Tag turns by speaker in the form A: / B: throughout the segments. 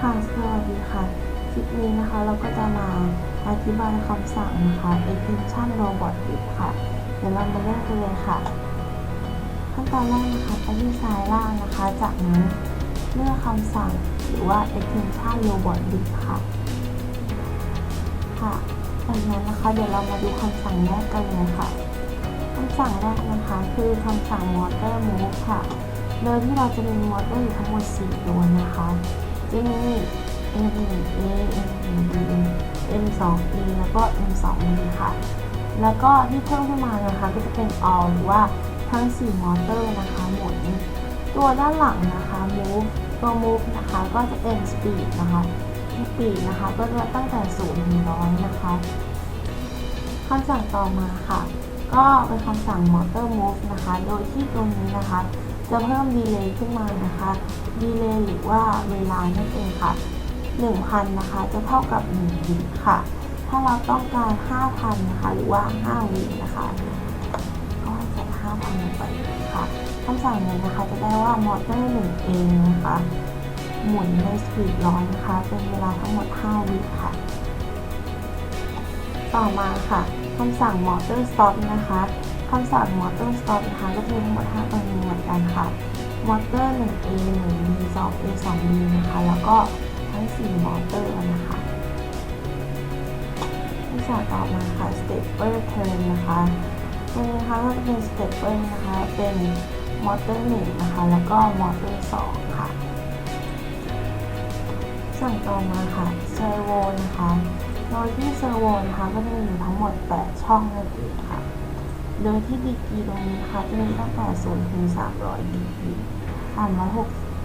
A: ค่ะ สวัสดีค่ะ คลิปนี้นะคะเราก็จะมาอธิบายคำสั่งนะคะ extension robot if ค่ะ เดี๋ยวเรามาเริ่มกันเลยค่ะ ขั้นตอนแรกนะคะไปที่ซ้ายล่างนะคะ จากนั้นเลือกคำสั่งหรือว่า extension robot if ค่ะ ค่ะจากนั้นนะคะเดี๋ยวเรามาดูคำสั่งแรกกันเลยค่ะคำสั่งแรกนะคะคือคำสั่ง motor move ค่ะ โดยที่เราจะมีมอเตอร์อยู่ทั้งหมด4ตัวนะคะจะมี M1A M1B M2E แล้วก็ M2B ค่ะ แล้วก็ที่เพิ่มขึ้นมานะคะก็จะเป็น all หรือว่าทั้ง 4 มอเตอร์นะคะหมุนตัวด้านหลังนะคะ move ตัว move นะคะก็จะเป็น speed นะคะ speed นะคะก็จะตั้งแต่0ถึง100 นะคะคำสั่งต่อมาค่ะ ก็เป็นคำสั่ง motor move นะคะ โดยที่ตรงนี้นะคะ จะเพิ่มดีเลย์ขึ้นมานะคะดีเลย์หรือว่าเวลานั่นเองค่ะ 1,000นะคะ จะเท่ากับ1วิค่ะ ถ้าเราต้องการ 5,000นะคะหรือว่า5วินะคะก็ให้ใส่5,000ลงไปค่ะคำสั่งนี้นะคะ จะได้ว่ามอเตอร์1เองนะคะหมุนในสปีดร้อยนะคะ เป็นเวลาทั้งหมด 5 วิค่ะ ต่อมาค่ะคำสั่ง motor stop นะคะคำสั่ง motor stop นะคะก็จะมีทั้งหมด 5 ตัวนี้เหมือนกันค่ะ motor 1A 1B 2A 2B นะคะ แล้วก็ ทั้ง4 motor นะคะคำสั่งต่อมาค่ะ stepper turn นะคะตัวนี้นะคะก็จะเป็น stepper นะคะ เป็น motor 1นะคะ แล้วก็ motor 2ค่ะ สั่งต่อมาค่ะ servo นะคะโดยที่เซอร์โวนะคะก็จะมีอยู่ทั้งหมด 8 ช่องนั่นเองค่ะ โดยที่ดีกรีตรงนี้นะคะจะมีตั้งแต่0ถึง300ดีกรี360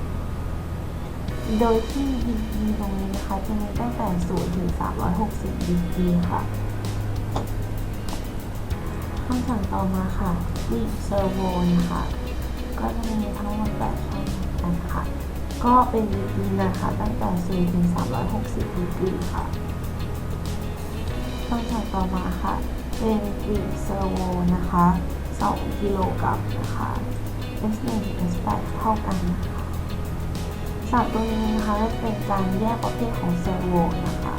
A: โดยที่ดีกรีตรงนี้นะคะจะมีตั้งแต่0ถึง360ดีกรีค่ะคำสั่งต่อมาค่ะดีเซอร์โวนะคะ ก็จะมีทั้งหมด8ช่องเหมือนกันค่ะ ก็เป็นดีกรีนะคะ ตั้งแต่0ถึง360ดีกรีค่ะคำสั่งต่อมาค่ะ เป็นกรีเซอร์โวนะคะ2กิโลกรัมนะคะ S1 S8 เท่ากันนะคะ ศัพท์ตัวนี้นะคะจะเป็นการแยกประเภทของเซอร์โวนะคะ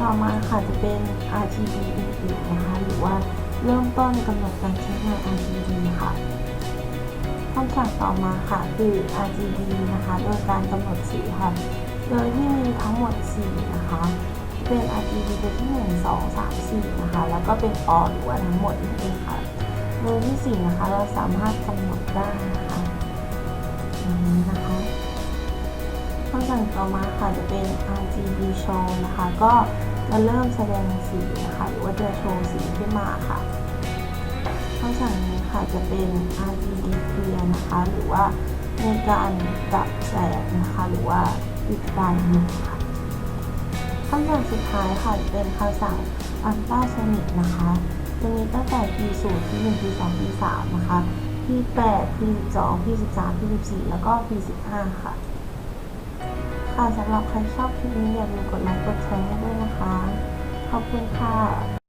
A: ต่อมาค่ะจะเป็น RGB input นะคะ หรือว่าเริ่มต้นกำหนดการใช้งาน RGB ค่ะคำสั่งต่อมาค่ะคือ RGB นะคะ โดยการกำหนดสีค่ะโดยที่มีทั้งหมด 4 นะคะ เป็น RGB ตัวที่ 1 2 3 4 นะคะ แล้วก็เป็น all หรือว่าทั้งหมดนั่นเองค่ะโดยที่ 4 นะคะ เราสามารถกำหนดได้นะคะอย่างนี้นะคะ คำสั่งต่อมาค่ะจะเป็น RGB show นะคะ ก็จะเริ่มแสดงสีนะคะหรือว่าจะโชว์สีขึ้นมาค่ะคำสั่งนี้ค่ะจะเป็น RGB clear นะคะ หรือว่าในการดับแสงนะคะ หรือว่าปิดการหยุดค่ะคำสั่งสุดท้ายค่ะจะเป็นคำสั่งอัลตราโซนิกนะคะจะมีตั้งแต่ P0 P1 P2 P3 นะคะ P8 P12 P13 P14 แล้วก็ P15 ค่ะ ค่ะสำหรับใครชอบคลิปนี้อย่าลืมกดไลค์กดแชร์ให้ด้วยนะคะ ขอบคุณค่ะ